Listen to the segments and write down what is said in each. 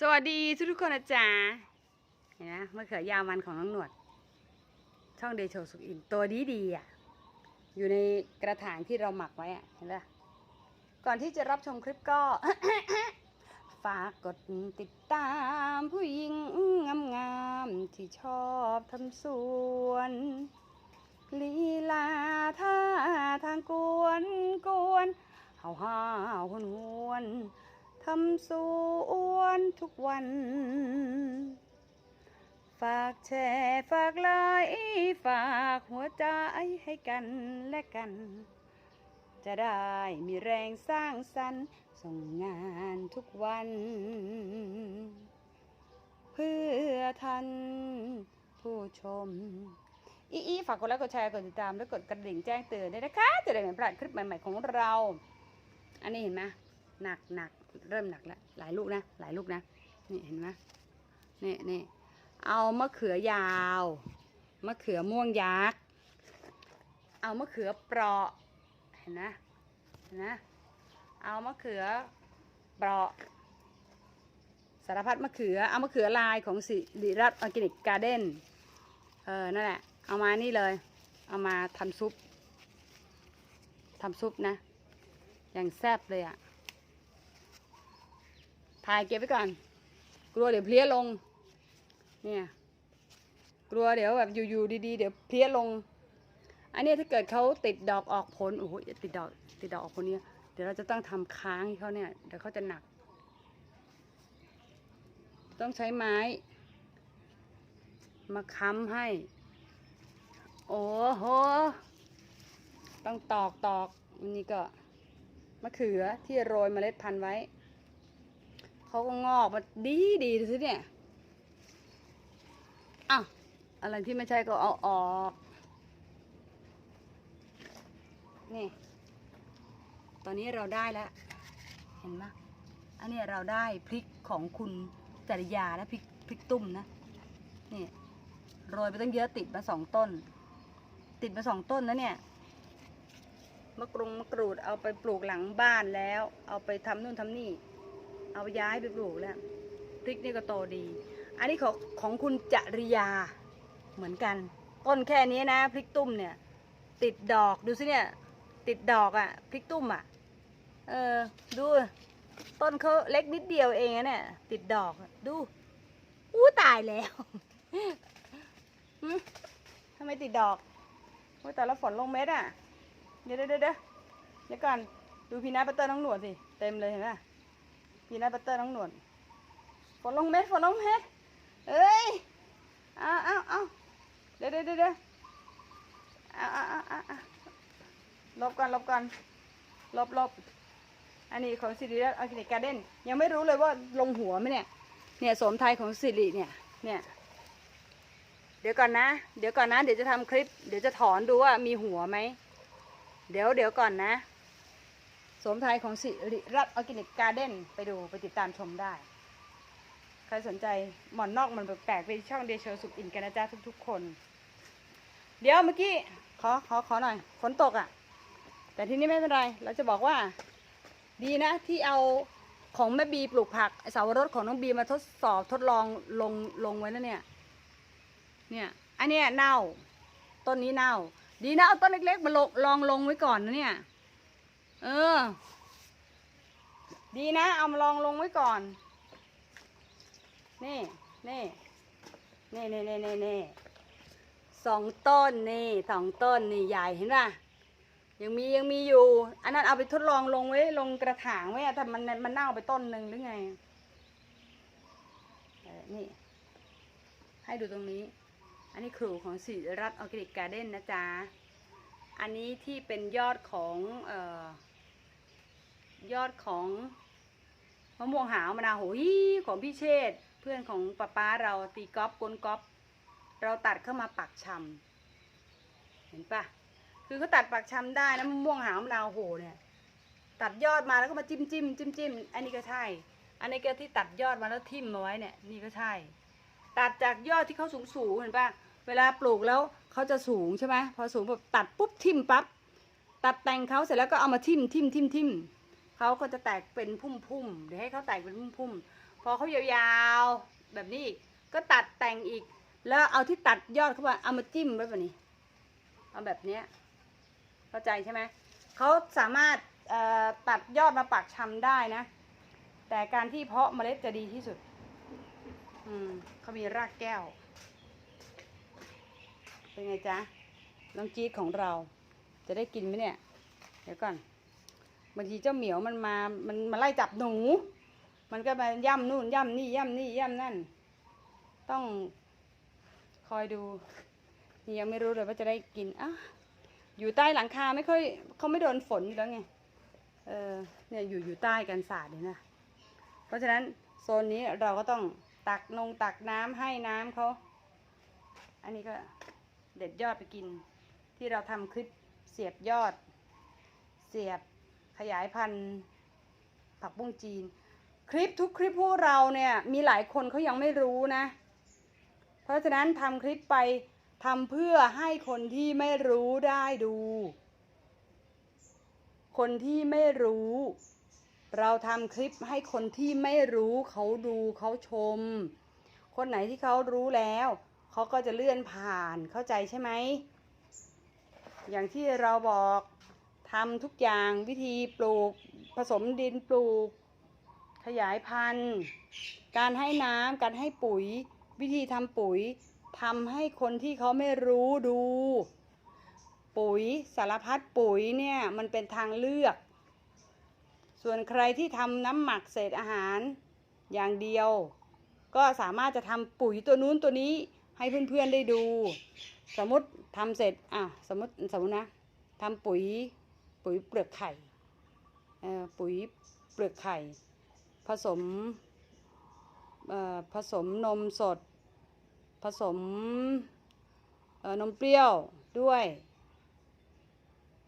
สวัสดีทุกทุกๆคนนะจ๊ะเห็นไหมมะเขือยาวมันของน้องหนวด ช่องเดโชสุกอินตัวดีดีอะ อยู่ในกระถางที่เราหมักไว้อะ เห็นไหมก่อนที่จะรับชมคลิปก็ ฝากกดติดตามผู้หญิงงามๆที่ชอบทำสวนลีลาท่าทางกวนกวนเห่าห้าวหวนหวน ทำสวนทุกวัน ฝากแชร์ฝากไลค์ฝากหัวใจให้กันและกัน จะได้มีแรงสร้างสรรค์ส่งงานทุกวัน เพื่อทันผู้ชม อีอีฝากกดไลค์กดแชร์กดติดตามและกดกระดิ่งแจ้งเตือนด้วยนะคะ จะได้ไม่พลาดคลิปใหม่ๆของเรา อันนี้เห็นไหมหนักหนัก เริ่มหนักแล้วหลายลูกนะ หลายลูกนะ นี่เห็นไหมนี่นี่เอามะเขือยาว มะเขือม่วงยักษ์ เอามะเขือเปราะ เห็นนะ เห็นนะ เอามะเขือเปราะ สารพัดมะเขือ เอามะเขือลายของสิริรัตน์ออร์แกนิกการ์เด้น เออ นั่นแหละ เอามานี่เลย เอามาทำซุป ทำซุปนะ อย่างแซ่บเลยอะ่ะ ถ่ายเก็บไว้ก่อน กลัวเดี๋ยวเพลี้ยลง เนี่ย กลัวเดี๋ยวแบบอยู่ๆดีๆ เดี๋ยวเพลี้ยลง อันนี้ถ้าเกิดเขาติดดอกออกผล โอ้โหติดดอกติดดอกออกผลเนี่ย เดี๋ยวเราจะต้องทำค้างให้เขาเนี่ย เดี๋ยวเขาจะหนัก ต้องใช้ไม้ มาค้ำให้ โอ้โห ต้องตอกตอกอันนี้ก็มะเขือที่โรยเมล็ดพันธุ์ไว้ เขาก็งอกมาดีดีดูสิเนี่ยอ้าอะไรที่ไม่ใช่ก็เอาออก นี่ ตอนนี้เราได้แล้ว เห็นไหมอันนี้เราได้พริกของคุณจริยานะพริกพริกตุ้มนะ นี่โรยไปตั้งเยอะติดมาสองต้น ติดมาสองต้นนะเนี่ยมะกรูดมะกรูดเอาไปปลูกหลังบ้านแล้ว เอาไปทำนู่นทำนี่ เอาย้ายไปปลูกแล้วพริกนี่ก็โตดี อันนี้ของของคุณจริยาเหมือนกัน ต้นแค่นี้นะพริกตุ้มเนี่ย ติดดอกดูสิเนี่ย ติดดอกอะ่ะพริกตุ้มอะ่ะ เออดูต้นเขาเล็กนิดเดียวเองอะเนี่ย ติดดอกดูอู้ตายแล้วทำไมติดดอกว่าแต่ละฝนลงเม็ดอะ เดี๋ยวเดี๋ยวเดี๋ยวก่อน ดูพีนัทบัตเตอร์น้องหนวดสิ เต็มเลยเห็นไหม พีนัทบัตเตอร์น้องหนวดฝนลงเม็ดฝนลงเม็ดเอ้ยเอาเอาเอาเดี๋ยวเดี๋ยวเดี๋ยวเดี๋ยวเอาเอาเอาเอาเอาลบก่อนลบก่อนลบลบอันนี้ของสิริรัตน์ออร์แกนิกการ์เด้นยังไม่รู้เลยว่าลงหัวไหมเนี่ยเนี่ยสมไทยของสิริเนี่ยเนี่ยเดี๋ยวก่อนนะ เดี๋ยวก่อนนะ เดี๋ยวจะทำคลิป เดี๋ยวจะถอนดูว่ามีหัวไหม เดี๋ยวเดี๋ยวก่อนนะ สวมไทยของสิริรัตน์ออร์แกนิกการ์เด้นไปดูไปติดตามชมได้ ใครสนใจหมอนนอกมันแปลกๆไปช่องเดชสุขอินกันนะจ๊ะทุกๆคน เดี๋ยวเมื่อกี้ขอขอขอหน่อยฝนตกอะ่ะ แต่ที่นี้ไม่เป็นไร เราจะบอกว่า ดีนะที่เอาของแม่บีปลูกผักไอ้สาวรสของน้องบีมาทดสอบทดลองลงลงไว้นะเนี่ย เนี่ยอันเนี้ยเน่า ต้นนี้เน่า ดีนะเอาต้นเล็กๆมาลงลองลงไว้ก่อนนะเนี่ย เออ ดีนะ เอามาลองลงไว้ก่อน นี่ นี่ นี่นี่นี่นี่นี่สองต้นนี่สองต้นนี่ใหญ่เห็นป่ะยังมียังมีอยู่ อันนั้นเอาไปทดลองลงไว้ ลงกระถางไว้แต่มันมันเน่าไปต้นหนึ่งหรือไงเนี่ ให้ดูตรงนี้ อันนี้ครูของสิรัตออร์แกนิกการ์เด้นนะจ๊ะ อันนี้ที่เป็นยอดของเอ่อ ยอดของมะม่วงหาวมะนาวโหยของพี่เชษเพื่อนของป้าป้าเราตีกอล์ฟกลกอล์ฟเราตัดเข้ามาปักชำเห็นปะคือเขาตัดปักชำได้นะมะม่วงหาวมะนาวโหเนี่ยตัดยอดมาแล้วก็มาจิ้มจิ้มจิ้มจิ้มอันนี้ก็ใช่ อันนี้ก็ที่ตัดยอดมาแล้วทิ่มมาไว้เนี่ยนี่ก็ใช่ ตัดจากยอดที่เขาสูงสูงเห็นปะเวลาปลูกแล้วเขาจะสูงใช่ไหมพอสูงแบบตัดปุ๊บทิ่มปั๊บตัดแต่งเขาเสร็จแล้วก็เอามาทิ่มทิ่มทิ่มทิ่ม เขาก็จะแตกเป็นพุ่มๆเดี๋ยวให้เขาแตกเป็นพุ่มๆพอเขายาวๆแบบนี้อีกก็ตัดแต่งอีก แล้วเอาที่ตัดยอดเข้ามาเอามาจิ้มไว้แบบนี้ เอาแบบเนี้ยเข้าใจใช่ไหมเขาสามารถตัดยอดมาปักชำได้นะ แต่การที่เพาะเมล็ดจะดีที่สุด อืมเขามีรากแก้ว เป็นไงจ๊ะน้องจี๊ดของเรา จะได้กินไหมเนี่ย เดี๋ยวก่อน บางทีเจ้าเหมียวมันมา มันมาไล่จับหนู มันก็มาย่ำนู่นย่ำนี่ย่ำนี่ย่ำนั่น ต้องคอยดู นี่ยังไม่รู้เลยว่าจะได้กินอะอยู่ใต้หลังคาไม่ค่อยเขาไม่โดนฝนอยู่แล้วไง เออเนี่ยอยู่อยู่ใต้กันศาสตร์เลยนะ เพราะฉะนั้นโซนนี้เราก็ต้องตักนงตักน้ำให้น้ำเขา อันนี้ก็เด็ดยอดไปกิน ที่เราทำคลิปเสียบยอด เสียบ ขยายพันธุ์ผักบุ้งจีน คลิปทุกคลิปพวกเราเนี่ยมีหลายคนเขายังไม่รู้นะ เพราะฉะนั้นทำคลิปไปทำเพื่อให้คนที่ไม่รู้ได้ดู คนที่ไม่รู้ เราทำคลิปให้คนที่ไม่รู้เขาดูเขาชม คนไหนที่เขารู้แล้วเขาก็จะเลื่อนผ่านเข้าใจใช่ไหมอย่างที่เราบอก ทำทุกอย่างวิธีปลูกผสมดินปลูก ขยายพันธุ์ การให้น้ำการให้ปุ๋ย วิธีทำปุ๋ยทำให้คนที่เขาไม่รู้ดู ปุ๋ยสารพัดปุ๋ยเนี่ยมันเป็นทางเลือก ส่วนใครที่ทำน้ำหมักเศษอาหารอย่างเดียว ก็สามารถจะทำปุ๋ยตัวนู้นตัวนี้ให้เพื่อนๆได้ดู สมมติทำเสร็จอะสมมติสมมตินะทำปุ๋ย ปุ๋ยเปลือกไข่ปุ๋ยเปลือกไข่ ผสมผสมนมสด ผสมนมเปรี้ยวด้วย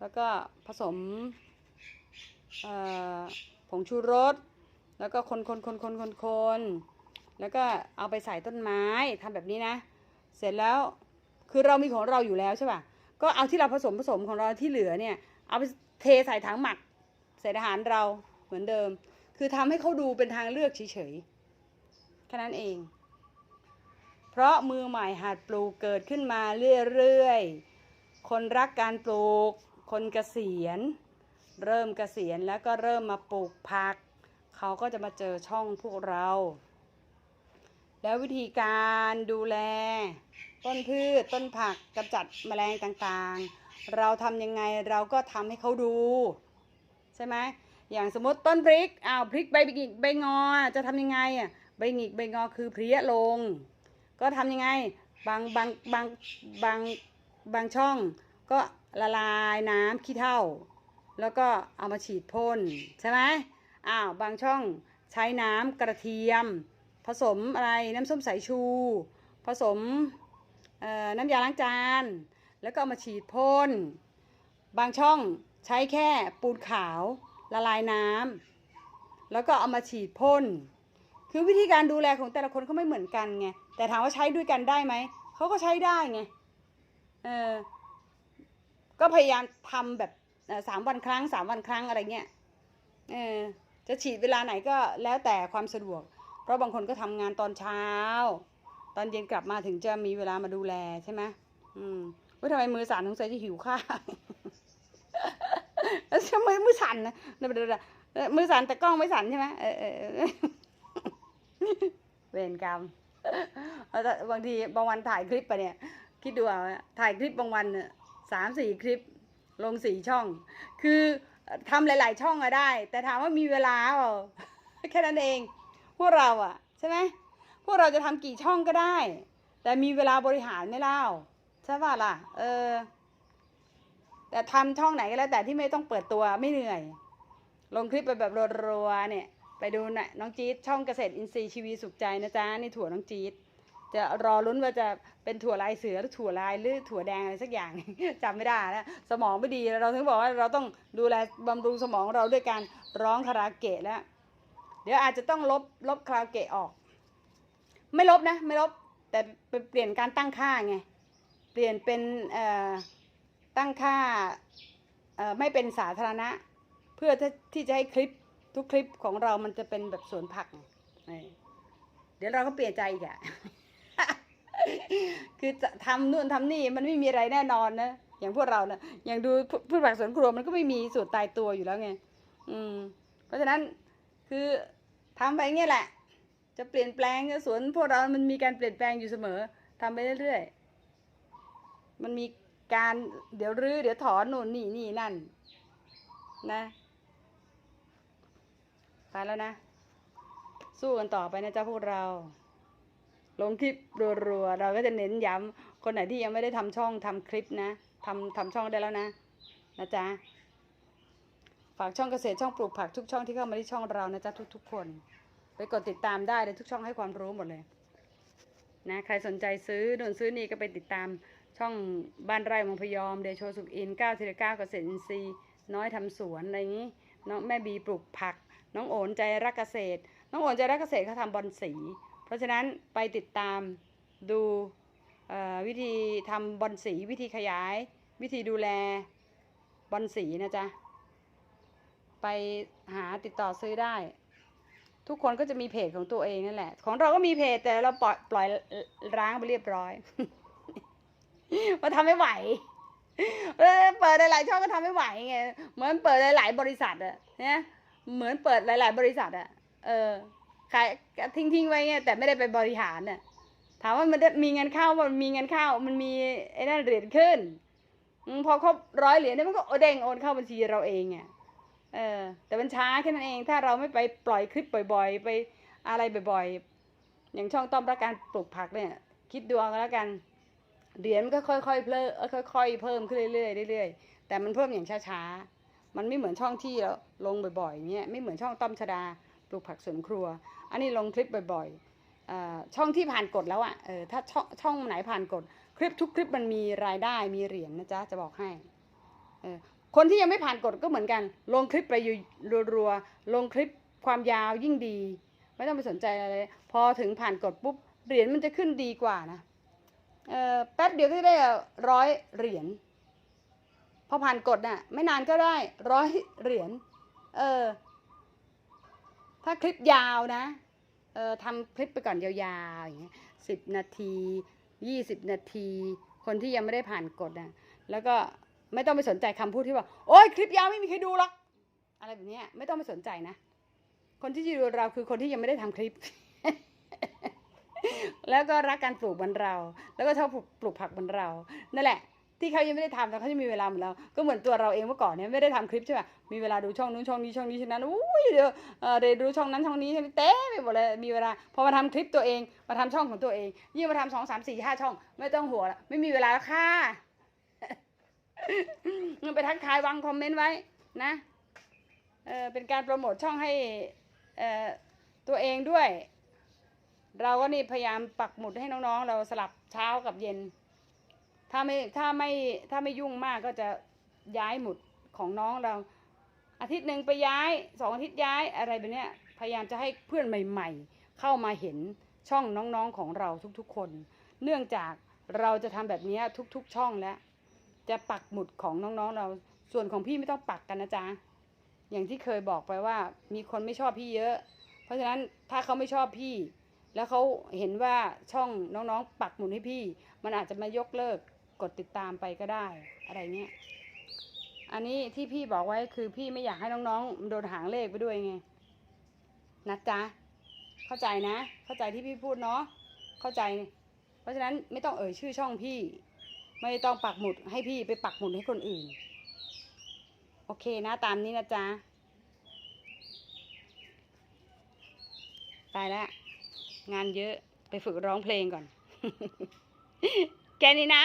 แล้วก็ผสมผงชูรส แล้วก็คนคนคนคนคนคนแล้วก็เอาไปใส่ต้นไม้ทำแบบนี้นะ เสร็จแล้วคือเรามีของเราอยู่แล้วใช่ป่ะ ก็เอาที่เราผสมผสมของเราที่เหลือเนี่ย เอาไปเทใส่ถังหมักใส่อาหารเราเหมือนเดิม คือทำให้เขาดูเป็นทางเลือกเฉยๆ แค่นั้นเอง เพราะมือใหม่หัดปลูกเกิดขึ้นมาเรื่อยๆ คนรักการปลูก คนเกษียณ เริ่มเกษียณแล้วก็เริ่มมาปลูกผัก เขาก็จะมาเจอช่องพวกเรา แล้ววิธีการดูแล ต้นพืชต้นผักกำจัดแมลงต่างๆ เราทำยังไงเราก็ทำให้เขาดู ใช่ไหมอย่างสมมติต้นพริกอ้าวพริกใบหงิกใบงอจะทำยังไงอะใบหงิกใบงอคือเพลี้ยลง ก็ทำยังไงบางบางบางบางบางช่อง ก็ละลายน้ำขี้เถ้าแล้วก็เอามาฉีดพ่นใช่ไหมอ้าวบางช่องใช้น้ำกระเทียม ผสมอะไรน้ำส้มสายชู ผสมน้ำยาล้างจาน แล้วก็เอามาฉีดพ่น บางช่องใช้แค่ปูนขาวละลายน้ำแล้วก็เอามาฉีดพ่น คือวิธีการดูแลของแต่ละคนเขาไม่เหมือนกันไง แต่ถามว่าใช้ด้วยกันได้ไหม เขาก็ใช้ได้ไง เออ ก็พยายามทำแบบสามวันครั้งสามวันครั้งอะไรเงี้ย เออ จะฉีดเวลาไหนก็แล้วแต่ความสะดวก เพราะบางคนก็ทำงานตอนเช้า ตอนเย็นกลับมาถึงจะมีเวลามาดูแลใช่ไหมอืม ว่าทำไมมือสั่นสงสัยจะหิวข้าวแล้วทำไมมือสั่นนะเดี๋ยวเดี๋ยวมือสั่นแต่กล้องไม่สั่นใช่ไหมเออเออเวรกรรมบางทีบางวันถ่ายคลิปไปเนี่ย คิดดูเอาถ่ายคลิปบางวันเนี่ยสามสี่คลิป ลงสี่ช่อง คือทำหลาย ๆ ช่องอะได้ แต่ถามว่ามีเวลาเปล่าแค่นั้นเอง พวกเราอะใช่ไหมพวกเราจะทำกี่ช่องก็ได้ แต่มีเวลาบริหารไม่เล่า ใช่ป่ะล่ะ เออ แต่ทำช่องไหนก็แล้ว แต่ที่ไม่ต้องเปิดตัวไม่เหนื่อย ลงคลิปไปแบบรัวๆเนี่ย ไปดูน่ะน้องจี๊ดช่องเกษตรอินทรีย์ชีวีสุขใจนะจ๊ะนี่ถั่วน้องจี๊ดจะรอลุ้นว่าจะเป็นถั่วลายเสือหรือถั่วลายหรือถั่วแดงอะไรสักอย่างจำไม่ได้แล้วสมองไม่ดีเราถึงบอกว่าเราต้องดูแลบำรุงสมองเราด้วยการร้องคาราเกะแล้ว เดี๋ยวอาจจะต้องลบลบคาราเกะออก ไม่ลบนะ ไม่ลบแต่เปลี่ยนการตั้งค่าไง เปลี่ยนเป็นตั้งค่าไม่เป็นสาธารณะ เพื่อที่จะให้คลิปทุกคลิปของเรามันจะเป็นแบบสวนผัก เดี๋ยวเราก็เปลี่ยนใจอีกอะคือจะทำนู่นทำนี่มันไม่มีอะไรแน่นอนนะอย่างพวกเรานะอย่างดูพืชผักสวนครัวมันก็ไม่มีสูตรตายตัวอยู่แล้วไง อืม เพราะฉะนั้นคือทำไปอย่างเงี้ยแหละ จะเปลี่ยนแปลงสวนพวกเรามันมีการเปลี่ยนแปลงอยู่เสมอทำไปเรื่อยๆ มันมีการเดี๋ยวรื้อเดี๋ยวถอนนู่นนี่นี่นั่น นะไปแล้วนะ สู้กันต่อไปนะจ๊ะพวกเรา ลงคลิปรัวๆเราก็จะเน้นย้ำคนไหนที่ยังไม่ได้ทำช่องทำคลิปนะทำทำช่องได้แล้วนะ นะจ๊ะฝากช่องเกษตรช่องปลูกผักทุกช่องที่เข้ามาที่ช่องเรานะจ๊ะทุกๆคน ไปกดติดตามได้เลยทุกช่องให้ความรู้หมดเลยนะใครสนใจซื้อนู่นซื้อนี่ก็ไปติดตาม ช่องบ้านไร่มงพยอมเดโชสุขอินเก้าทีละเก้าเกษตรอินทรีย์น้อยทำสวนอะไรอย่างนี้น้องแม่บีปลูกผัก น้องโอนใจรักเกษตร น้องโอนใจรักเกษตรเขาทำบอนสี เพราะฉะนั้นไปติดตามดูวิธีทำบอนสีวิธีขยาย วิธีดูแลบอนสีนะจ๊ะไปหาติดต่อซื้อได้ ทุกคนก็จะมีเพจของตัวเองนั่นแหละ ของเราก็มีเพจแต่เราปล่อยปล่อยร้างไปเรียบร้อย ว่าทำไม่ไหวเออเปิดหลายๆช่องก็ทำไม่ไหวไงเหมือนเปิดหลายๆบริษัทอะเนี่ยเหมือนเปิดหลาย ๆ บริษัทอะเออขายทิ้งทิ้งๆไว้ไงแต่ไม่ได้ไปบริหารน่ะถามว่ามันได้มีเงินเข้ามันมีเงินเข้ามันมีไอ้นั่นเหรียญขึ้นพอครบร้อยเหรียญเนี่ยมันก็เด้งโอนเข้าบัญชีเราเองไงเออ แต่มันช้าแค่นั้นเอง ถ้าเราไม่ไปปล่อยคลิปบ่อย ๆ ไปอะไรบ่อย ๆ อย่างช่องต้อมรักการปลูกผักเนี่ย คิดดูเอาแล้วกัน เหรียญมันก็ค่อยๆเพิ่มค่อย ๆ เพิ่มขึ้นเรื่อยๆเรื่อยๆแต่มันเพิ่มอย่างช้าๆมันไม่เหมือนช่องที่เราลงบ่อยๆอย่างเงี้ยไม่เหมือนช่องต้อมชดาปลูกผักสวนครัว อันนี้ลงคลิปบ่อยๆช่องที่ผ่านกฎแล้วอะ่ะเออถ้าช่องช่องไหนผ่านกฎคลิปทุกคลิปมันมีรายได้มีเหรียญนะจ๊ะจะบอกให้เออคนที่ยังไม่ผ่านกฎก็เหมือนกัน ลงคลิปไปอยู่รัวๆลงคลิปความยาวยิ่งดี ไม่ต้องไปสนใจอะไร พอถึงผ่านกฎปุ๊บเหรียญมันจะขึ้นดีกว่านะ แป๊บเดียวก็ได้ร้อยเหรียญพอผ่านกฎน่ะไม่นานก็ได้ร้อยเหรียญเออถ้าคลิปยาวนะเออทำคลิปไปก่อนยาวๆอย่างเงี้ยสิบนาทียี่สิบนาที คนที่ยังไม่ได้ผ่านกฎนะแล้วก็ไม่ต้องไปสนใจคำพูดที่ว่าโอ๊ยคลิปยาวไม่มีใครดูหรอกอะไรแบบเนี้ยไม่ต้องไปสนใจนะ คนที่จะดูเราคือคนที่ยังไม่ได้ทำคลิป แล้วก็รักการปลูกเหมือนเรา แล้วก็ชอบปลูกผักเหมือนเรา นั่นแหละ ที่เขายังไม่ได้ทำแต่เขาจะมีเวลาเหมือนเรา ก็เหมือนตัวเราเองเมื่อก่อนเนี่ยไม่ได้ทำคลิปใช่ป่ะมีเวลาดูช่องนู้นช่องนี้ช่องนี้ช่องนั้นอุ้ยเดี๋ยวเออเดี๋ยวดูช่องนั้นช่องนี้ช่ไหมเต้ไปหมดเลย มีเวลา พอมาทำคลิปตัวเอง มาทำช่องของตัวเอง ยิ่งมาทำสองสามสี่ห้าช่อง ไม่ต้องห่วละไม่มีเวลาแล้วค่ะมันไปทักทายวางคอมเมนต์ไว้นะ เออเป็นการโปรโมทช่องให้เออตัวเองด้วย เราก็นี่พยายามปักหมุดให้น้องๆ เราสลับเช้ากับเย็น ถ้าไม่ถ้าไม่ถ้าไม่ยุ่งมากก็จะย้ายหมุดของน้องเรา อาทิตย์หนึ่งไปย้ายสองอาทิตย์ย้ายอะไรแบบนี้พยายามจะให้เพื่อนใหม่ ๆ เข้ามาเห็นช่องน้องๆของเราทุกๆคน เนื่องจากเราจะทำแบบนี้ทุกๆช่องแล้ว จะปักหมุดของน้องๆเรา ส่วนของพี่ไม่ต้องปักกันนะจ๊ะ อย่างที่เคยบอกไปว่ามีคนไม่ชอบพี่เยอะ เพราะฉะนั้นถ้าเขาไม่ชอบพี่ แล้วเขาเห็นว่าช่องน้องๆ ปักหมุดให้พี่ มันอาจจะมายกเลิกกดติดตามไปก็ได้อะไรเงี้ย อันนี้ที่พี่บอกไว้คือพี่ไม่อยากให้น้องๆโดนหางเลขไปด้วยไงนะจ๊ะเข้าใจนะ เข้าใจที่พี่พูดเนาะเข้าใจ เพราะฉะนั้นไม่ต้องเอ่ยชื่อช่องพี่ ไม่ต้องปักหมุดให้พี่ไปปักหมุดให้คนอื่น โอเคนะตามนี้นะจ๊ะตายแล้ว งานเยอะไปฝึกร้องเพลงก่อนแค่นี้นะ